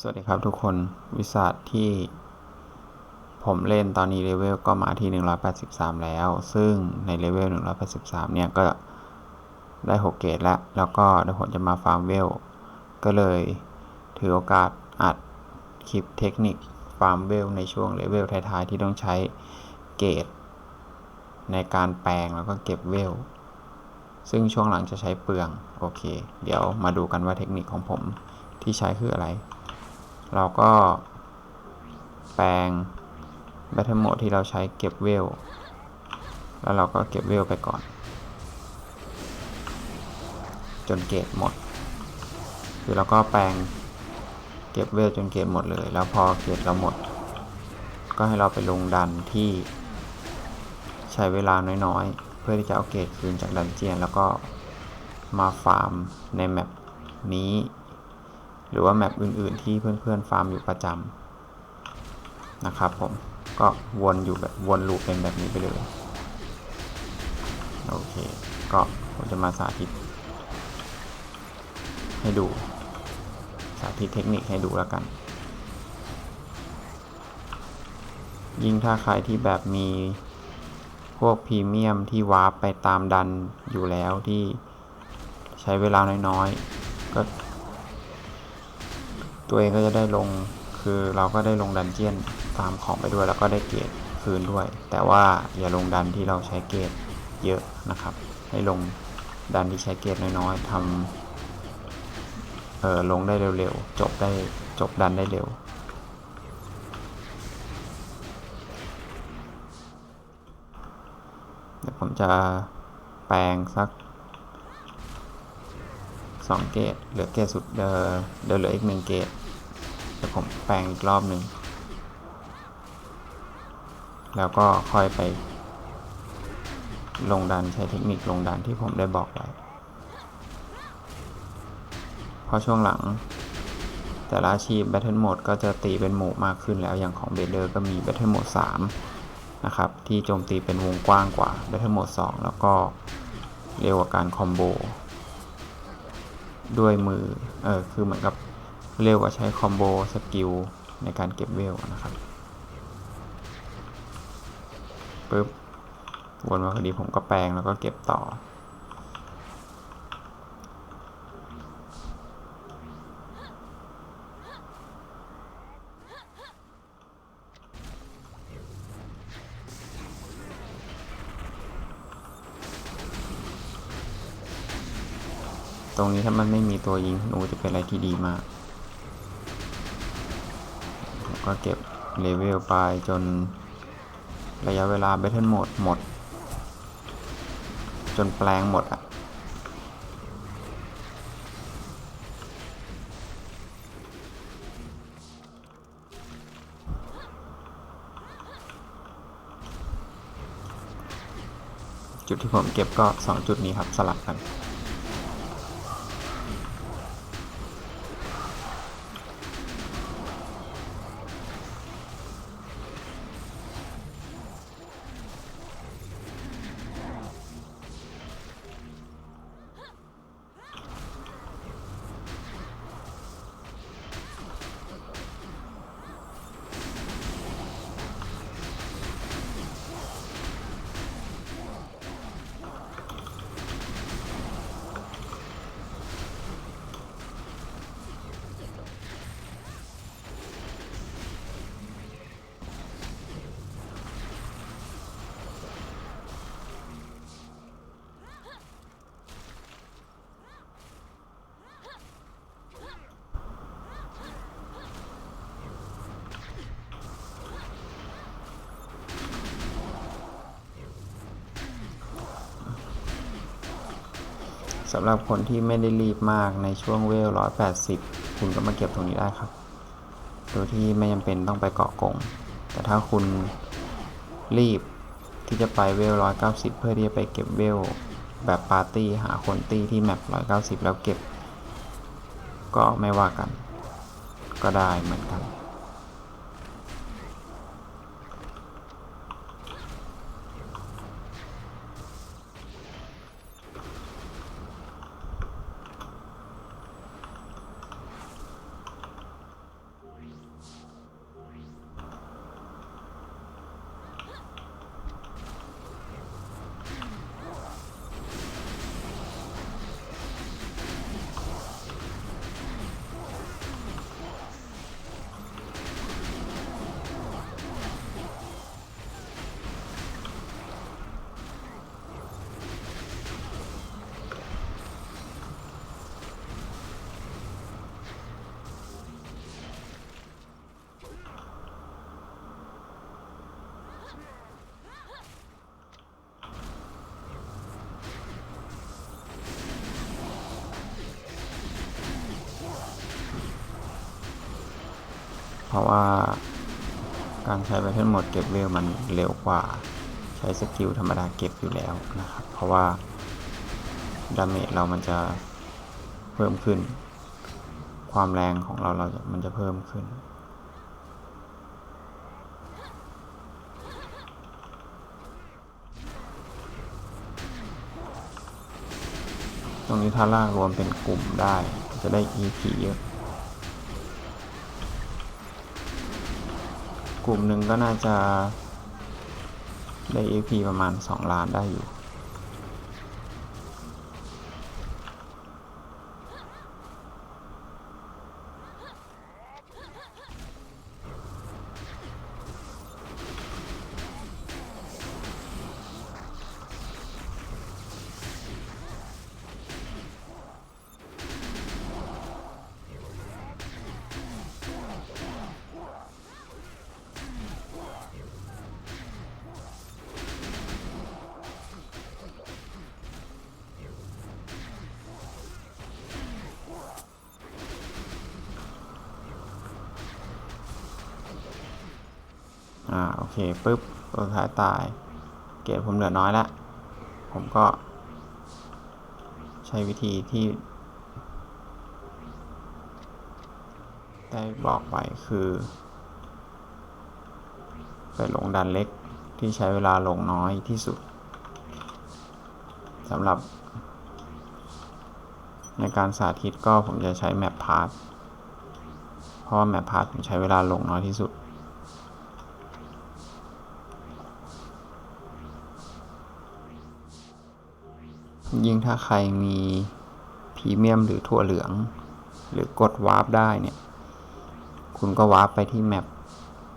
สวัสดีครับทุกคนวิสัทที่ผมเล่นตอนนี้เลเวลก็มาที่ 183 แล้ว ซึ่งในเลเวล 183 เนี่ย ก็ได้ 6 เกรดแล้ว แล้วก็เดี๋ยวผมจะมาฟาร์มเวล ก็เลยถือโอกาสอัดคลิปเทคนิคฟาร์มเวลในช่วงเลเวลท้ายๆ ที่ต้องใช้เกรดในการแปลงแล้วก็เก็บเวล ซึ่งช่วงหลังจะใช้เปลือง โอเค เดี๋ยวมาดูกันว่าเทคนิคของผมที่ใช้คืออะไร เราก็แปลง Battle Mode ที่เราใช้เก็บเวล แล้วเราก็เก็บเวลไปก่อน จนเกรดหมด คือเราก็แปลงเก็บเวลจนเกรดหมดเลย แล้วพอเกรดเราหมด ก็ให้เราไปลงดันที่ใช้เวลาน้อยๆ เพื่อที่จะเอาเกรดคืนจากดันเจียน แล้วก็มาฟาร์มในแมปนี้ หรือว่าแมปอื่นๆที่เพื่อนๆฟาร์มอยู่ประจำนะครับผมก็วนอยู่แบบวนลูปเป็นแบบนี้ไปเลยโอเค ก็ผมจะมาสาธิต ให้ดู สาธิตเทคนิคให้ดูแล้วกัน ยิ่งถ้าใครที่แบบมีพวกพรีเมียมที่วาร์ปไปตามดันอยู่แล้วที่ใช้เวลาน้อยๆ ก็ ตัวเองก็จะได้ลงคือเราก็ได้ลงดันเจียนตามของไปด้วย แล้วก็ได้เกรดคืนด้วย แต่ว่าอย่าลงดันที่เราใช้เกรดเยอะนะครับ ให้ลงดันที่ใช้เกรดน้อยๆทำเออลงได้เร็วๆจบได้จบดันได้เร็วเดี๋ยวผมจะแปลงสัก สองเกตเหลือเกตสุดเดอเดี๋ยวเหลืออีกหนึ่งเกตเดี๋ยวผมแปลงอีกรอบหนึ่งแล้วก็ค่อยไป ลงดันใช้เทคนิคลงดันที่ผมได้บอกไว้เพราะช่วงหลัง แต่ละอาชีพ Battle Mode ก็จะตีเป็นหมู่มากขึ้นแล้วอย่างของเบเดอร์ก็มี Battle Mode 3 นะครับ ที่โจมตีเป็นวงกว้างกว่า Battle Mode 2 แล้วก็เร็วกว่าการคอมโบ ด้วยมือ เออคือเหมือนกับเร็วกว่าใช้คอมโบสกิลในการเก็บเวลนะครับปึ๊บวนมาพอดีผมก็แปลงแล้วก็เก็บต่อ ตรงนี้ถ้ามันไม่มีตัวยิงหนูจะเป็นอะไรที่ดีมากก็เก็บเลเวลไปจนระยะเวลา Battle Mode หมด จนแปลงหมดอะจุดที่ผมเก็บก็ 2 จุดนี้ครับสลับกัน สำหรับคนที่ไม่ได้รีบมากในช่วงเวล180คุณก็มาเก็บตรงนี้ได้ครับ โดยที่ไม่จำเป็นต้องไปเกาะกงแต่ถ้าคุณรีบที่จะไปเวล190เพื่อที่จะไปเก็บเวลแบบปาร์ตี้หาคนตี้ที่แมป190แล้วเก็บ ก็ไม่ว่ากัน ก็ได้เหมือนกัน ราะว่าการใช้ Battle Mode เก็บเวลมันเร็วกว่าใช้สกิลธรรมดาเก็บอยู่แล้วนะครับ เพราะว่าดาเมจเรามันจะเพิ่มขึ้น ความแรงของเราเราจะมันจะเพิ่มขึ้นตรงนี้ถ้าลากรวมเป็นกลุ่มได้จะได้ EP เยอะ กลุ่มหนึ่งก็น่าจะได้ AP ประมาณ 2 ล้านได้อยู่ อ่าโอเคปุ๊บตัวสุดท้ายตาย เกรดผมเหลือน้อยแล้วผมก็ ใช้วิธีที่ ได้บอกไปคือ ไปลงดันเล็กที่ใช้เวลาลงน้อยที่สุดสำหรับ ในการสาธิตก็ผมจะใช้แมปพาร์ทเพราะว่าแมปพาร์ทผมใช้เวลาลงน้อยที่สุด ยิ่งถ้าใครมีพรีเมียมหรือถั่วเหลือง หรือกดวาร์ปได้เนี่ย คุณก็วาร์ปไปที่แมป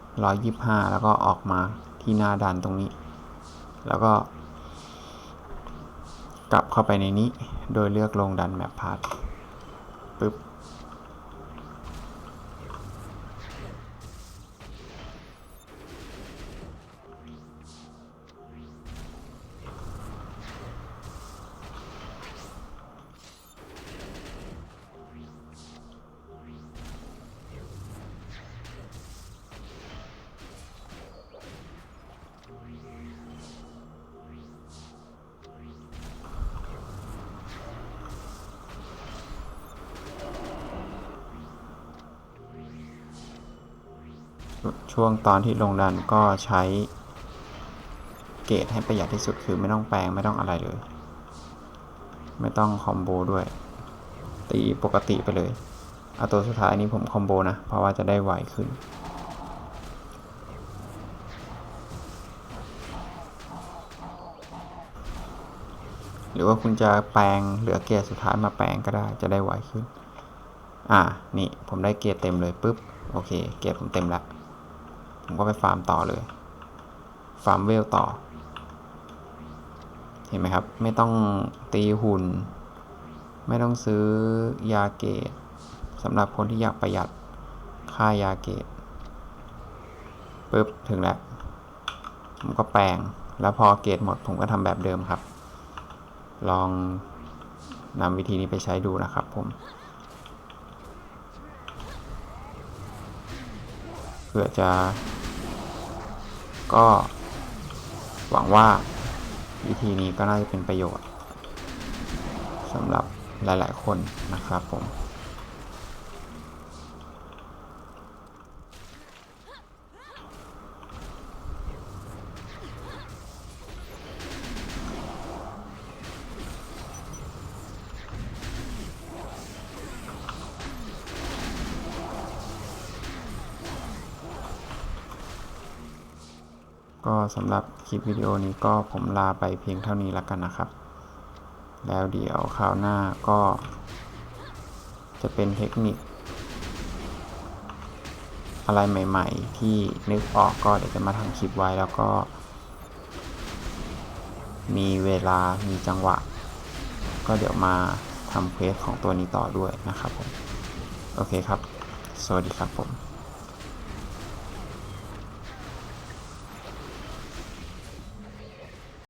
125 แล้วก็ออกมาที่หน้าดันตรงนี้ แล้วก็ กลับเข้าไปในนี้ โดยเลือกลงดันแมปพาร์ทปึ๊บ ช่วงตอนที่ลงดันก็ใช้เกรดให้ประหยัดที่สุดคือไม่ต้องแปลงไม่ต้องอะไรเลย ไม่ต้องคอมโบด้วย ตีปกติไปเลยเอาตัวสุดท้ายนี้ผมคอมโบนะ เพราะว่าจะได้ไวขึ้นหรือว่าคุณจะแปลงเหลือเกรดสุดท้ายมาแปลงก็ได้จะได้ไวขึ้น อ่า นี่ผมได้เกรดเต็มเลยปุ๊บ โอเค เกรดผมเต็มแล้ว ผมก็ไปฟาร์มต่อเลย ฟาร์มเวลต่อ เห็นไหมครับ ไม่ต้องตีหุ่น ไม่ต้องซื้อยาเกตสำหรับคนที่อยากประหยัดค่ายาเกตปุ๊บถึงแล้ว ผมก็แปลง แล้วพอเกตหมดผมก็ทำแบบเดิมครับ ลองนำวิธีนี้ไปใช้ดูนะครับผมเพื่อจะ ก็หวังว่าวิธีนี้ก็น่าจะเป็นประโยชน์สำหรับหลาย ๆ คนนะครับผม ก็สำหรับคลิปวิดีโอนี้ก็ผมลาไปเพียงเท่านี้แล้วกันนะครับ แล้วเดี๋ยวคราวหน้าก็ จะเป็นเทคนิค อะไรใหม่ ๆ ที่นึกออกก็เดี๋ยวจะมาทำคลิปไว้แล้วก็ มีเวลามีจังหวะ ก็เดี๋ยวมาทำเควสของตัวนี้ต่อด้วยนะครับผม โอเคครับ สวัสดีครับผม